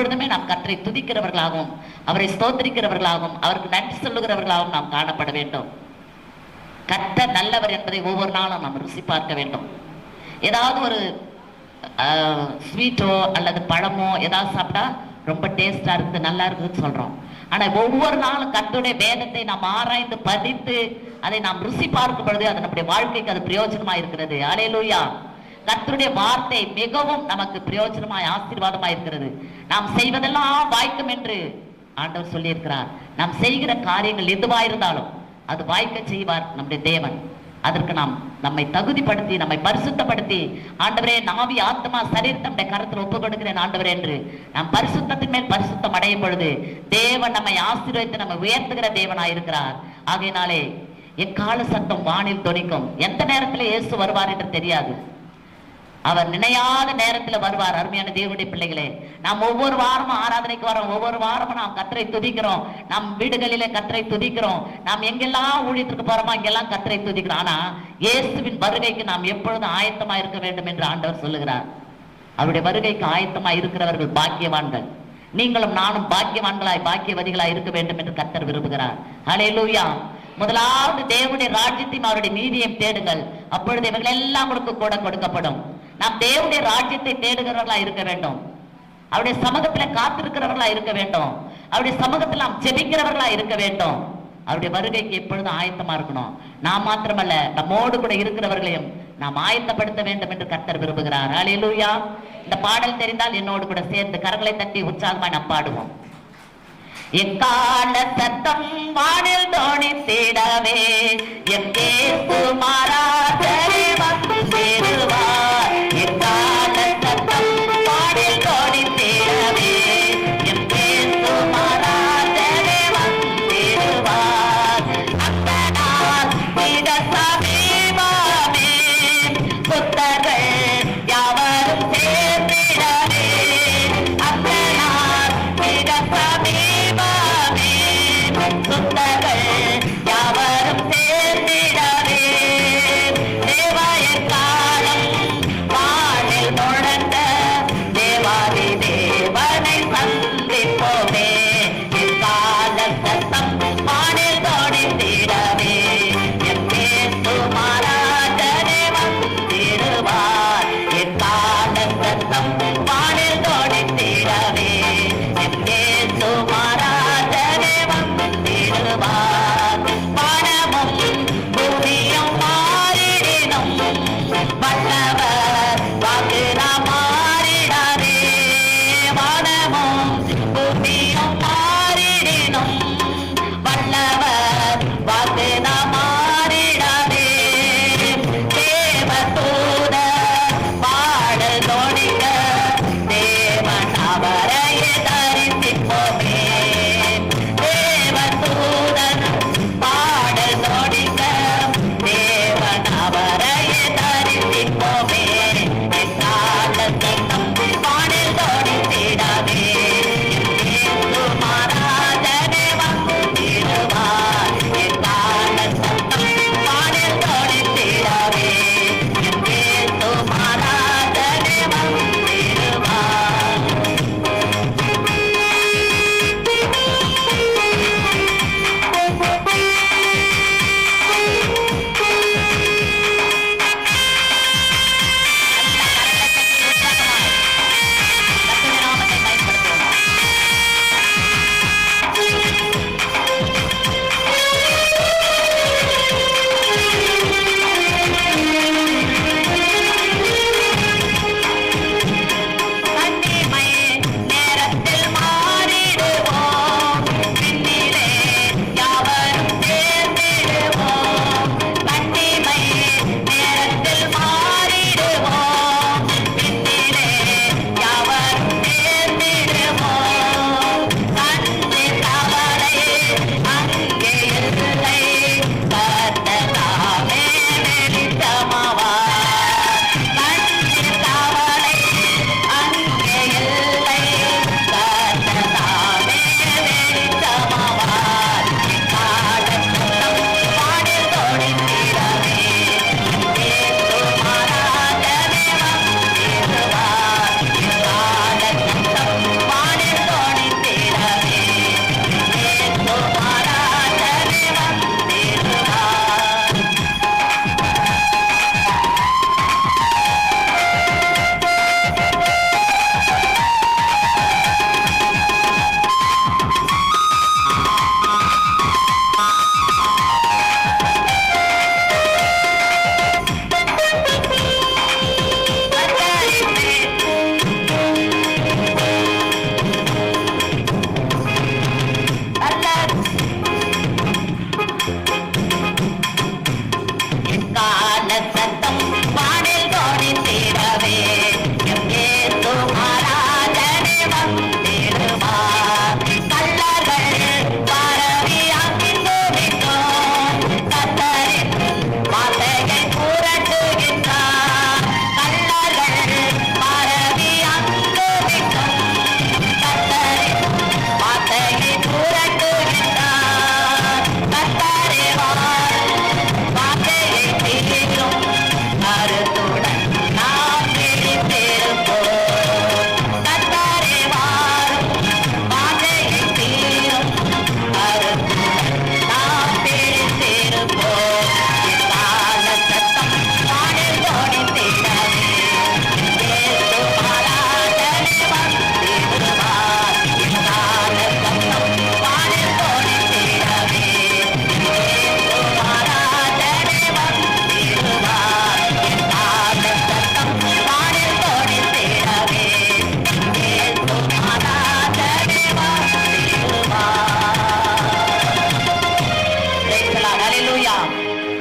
எப்பொழுதுமே நாம் கத்தரை துதிக்கிறவர்களாகவும் அவரை ஸ்தோத்திரிக்கிறவர்களாகவும் அவருக்கு நன்றி சொல்லுகிறவர்களாகவும் நாம் காணப்பட வேண்டும். கத்த நல்லவர் என்பதை ஒவ்வொரு நாளும் நாம் ருசி பார்க்க வேண்டும். ஏதாவது ஒரு ஸ்வீட்டோ அல்லது பழமோ ஏதாவது சாப்பிட்டா ரொம்ப டேஸ்டா இருக்குது நல்லா இருக்குதுன்னு சொல்றோம். ஆனா ஒவ்வொரு நாளும் கத்துடைய வேதத்தை நாம் ஆராய்ந்து பதித்து அதை நாம் ருசி பார்க்கும் பொழுது அது நம்முடைய வாழ்க்கைக்கு அது பிரயோஜனமா இருக்கிறது அலையலூயா கர்த்தருடைய வார்த்தை மிகவும் நமக்கு பிரயோஜனமாய் ஆசீர்வாதமாய் இருக்கிறது. நாம் செய்வதெல்லாம் வாய்க்கும் என்று ஆண்டவர் சொல்லியிருக்கிறார். நாம் செய்கிற காரியங்கள் எதுவா இருந்தாலும் அது வாய்க்க செய்வார் நம்முடைய தேவன். அதற்கு நாம் நம்மை தகுதிப்படுத்தி நம்மை பரிசுத்தப்படுத்தி ஆண்டவரே நாவி ஆத்மா சரீரத்தை கருத்தில் ஒப்பு கொடுக்கிறேன் ஆண்டவரே என்று நாம் பரிசுத்தத்தின் மேல் பரிசுத்தம் அடையும் பொழுது தேவன் நம்மை ஆசீர்வதித்து நம்மை உயர்த்துகிற தேவனாய் இருக்கிறார். ஆகையினாலே எக்கால சத்தம் வானில் துணிக்கும் எந்த நேரத்துல இயேசு வருவார் என்று தெரியாது. அவர் நினையாத நேரத்தில் வருவார் அருமையான தேவனுடைய பிள்ளைகளே. நாம் ஒவ்வொரு வாரமும் ஆராதனைக்கு வரோம். ஒவ்வொரு வாரமும் நாம் கத்தரை துதிக்கிறோம். நம் வீடுகளிலே கத்தரை துதிக்கிறோம். நாம் எங்கெல்லாம் ஊழியத்துக்கு போறோமோ அங்கெல்லாம் கத்தரை துதிக்கிறோம். ஆனா இயேசுவின் வருகைக்கு நாம் எப்பொழுதும் ஆயத்தமா இருக்க வேண்டும் என்று ஆண்டவர் சொல்லுகிறார். அவருடைய வருகைக்கு ஆயத்தமா இருக்கிறவர்கள் பாக்கியவான்கள். நீங்களும் நானும் பாக்கியவான்களாய் பாக்கியவதிகளாய் இருக்க வேண்டும் என்று கத்தர் விரும்புகிறார். ஹalleluya. முதலாவது தேவனுடைய ராஜ்யத்தையும் அவருடைய நீதியையும் தேடுங்கள். அப்பொழுது இவர்கள் எல்லாம் உங்களுக்கு கூட கொடுக்கப்படும். நாம் தேவனுடைய ராஜ்யத்தை தேடுகிறவர்களா இருக்க வேண்டும். அவருடைய சமூகத்துல காத்திருக்கிறவர்களா இருக்க வேண்டும். அவருடைய சமூகத்தில் நாம் ஜெபிக்கிறவர்களா இருக்க வேண்டும். அவருடைய வருகைக்கு எப்பொழுதும் ஆயத்தமா இருக்கணும். நாம் மாத்திரமல்ல நம்மோடு கூட இருக்கிறவர்களையும் நாம் ஆயத்தப்படுத்த வேண்டும் என்று கர்த்தர் விரும்புகிறார். ஹalleluya இந்த பாடல் தெரிந்தால் என்னோடு கூட சேர்ந்து கரங்களை தட்டி உற்சாகமாய் நாம் பாடுவோம். எக்கால சத்தம் வானில் தோணித்திடவே எம் எங்கே மாறாதரே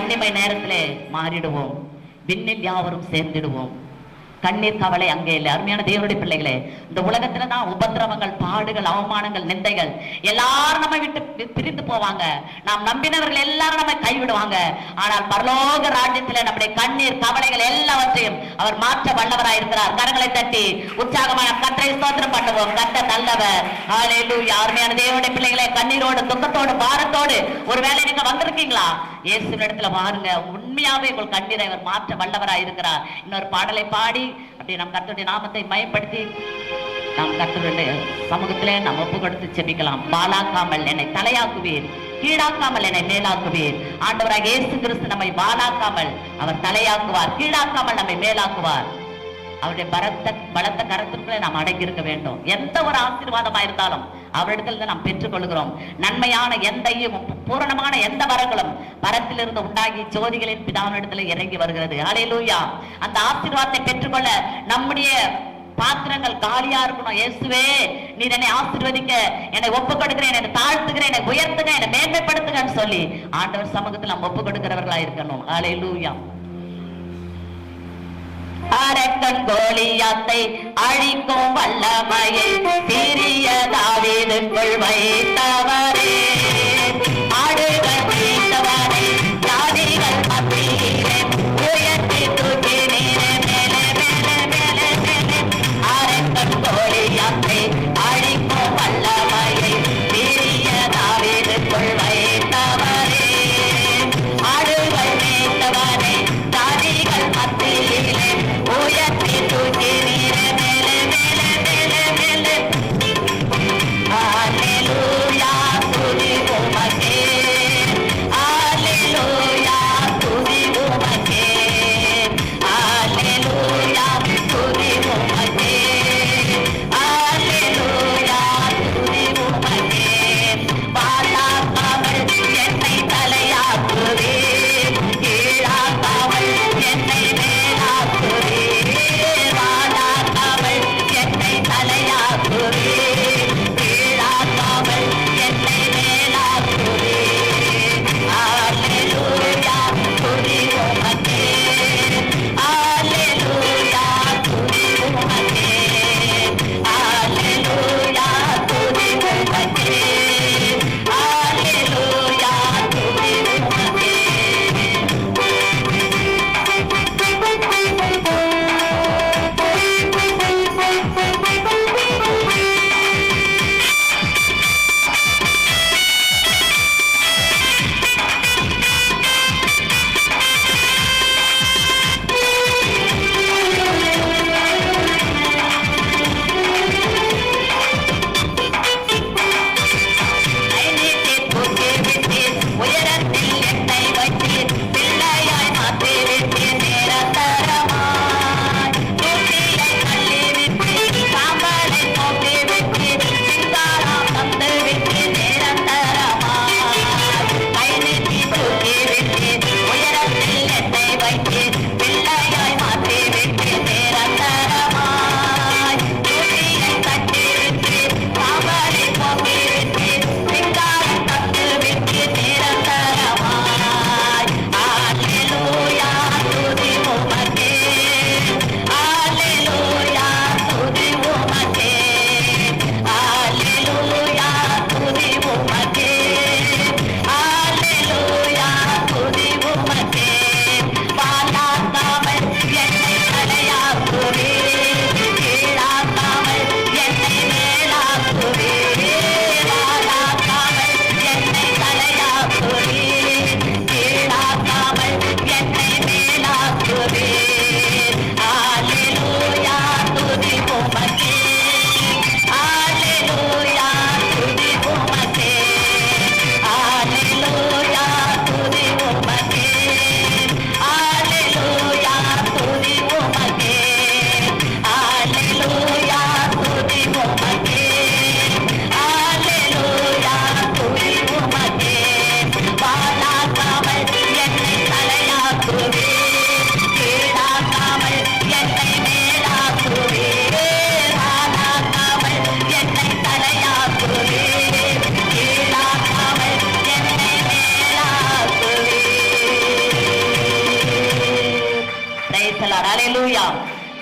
கண்ணிமை நேரத்தில் மாறிடுவோம் விண்ணில் யாவரும் சேர்ந்திடுவோம் கண்ணீர் கவலை அங்கே இல்லை. அருமையான தேவனுடைய பிள்ளைகளே இந்த உலகத்துல தான் உபத்திரவங்கள் பாடுகள் அவமானங்கள் நிந்தைகள் எல்லாரும் நம்ம விட்டு பிரிந்து போவாங்க. நாம் நம்பினவர்கள் எல்லாரும் நம்ம கைவிடுவாங்க. ஆனால் பரலோக ராஜ்யத்துல நம்முடைய கண்ணீர் கவலைகள் எல்லாவற்றையும் அவர் மாற்ற வல்லவராய் இருக்கிறார். கரங்களை தட்டி உற்சாகமான கற்றை ஸ்தோத்திரம் பண்ணுவோம். கத்த நல்லவர் அருமையான தேவனுடைய பிள்ளைகளே கண்ணீரோடு துக்கத்தோடு பாரத்தோடு ஒருவேளை நீங்க வந்திருக்கீங்களா? இயேசு இடத்துல வாருங்க. உண்மையாவே உங்கள் கண்ணீரை அவர் மாற்ற வல்லவராய் இருக்கிறார். இன்னொரு பாடலை பாடி அப்படி நம் கர்த்தருடைய நாமத்தை மயப்படுத்தி நாம் கர்த்தருடைய சமூகத்திலே நாம் ஒப்பு கொடுத்து செபிக்கலாம். பாலாக்காமல் என்னை தலையாக்குவீர். கீழாக்காமல் என்னை மேலாக்குவீர். ஆண்டவராக இயேசு கிறிஸ்து நம்மை பாலாக்காமல் அவர் தலையாக்குவார். கீழாக்காமல் நம்மை மேலாக்குவார். அவருடைய பலத்த பலத்த கரத்திற்குள்ளே நாம் அடங்கியிருக்க வேண்டும். எந்த ஒரு ஆசீர்வாதமா இருந்தாலும் அவரிடத்தில் நாம் பெற்றுக்கொள்கிறோம். நன்மையான எந்தையும் பூரணமான எந்த வரங்களும் பரத்திலிருந்து உண்டாகி ஜோதிகளின் பிதாவினிடத்தில் இறங்கி வருகிறது. ஹalleluya. அந்த ஆசீர்வாதத்தை பெற்றுக்கொள்ள நம்முடைய பாத்திரங்கள் காலியா இருக்கணும். இயேசுவே நீ என்னை ஆசீர்வதிக்க என்னை ஒப்பு கொடுக்கிறேன் என்னை தாழ்த்துகிறேன் என்னை உயர்த்துங்க என்னை மேன்மைப்படுத்துங்கன்னு சொல்லி ஆண்டவர் சமூகத்தில் நம்ம ஒப்பு கொடுக்கிறவர்களா இருக்கணும். ஹalleluya. அரக்கன் கோலியாத்தை அழிக்கும் வல்லமையை சிறிய தாவீதுக்குள் வைத்தவரே.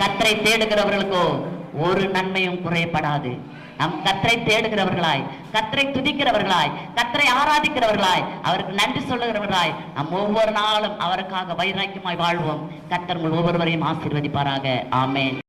கத்தரை தேடுகிறவர்களுக்கோ ஒரு நன்மையும் குறையப்படாது. நம் கத்தரை தேடுகிறவர்களாய் கத்தரை துதிக்கிறவர்களாய் கத்தரை ஆராதிக்கிறவர்களாய் அவருக்கு நன்றி சொல்லுகிறவர்களாய் நாம் ஒவ்வொரு நாளும் அவருக்காக வைராக்கியமாய் வாழ்வோம். கத்தர் ஒவ்வொருவரையும் ஆசீர்வதிப்பாராக. ஆமேன்.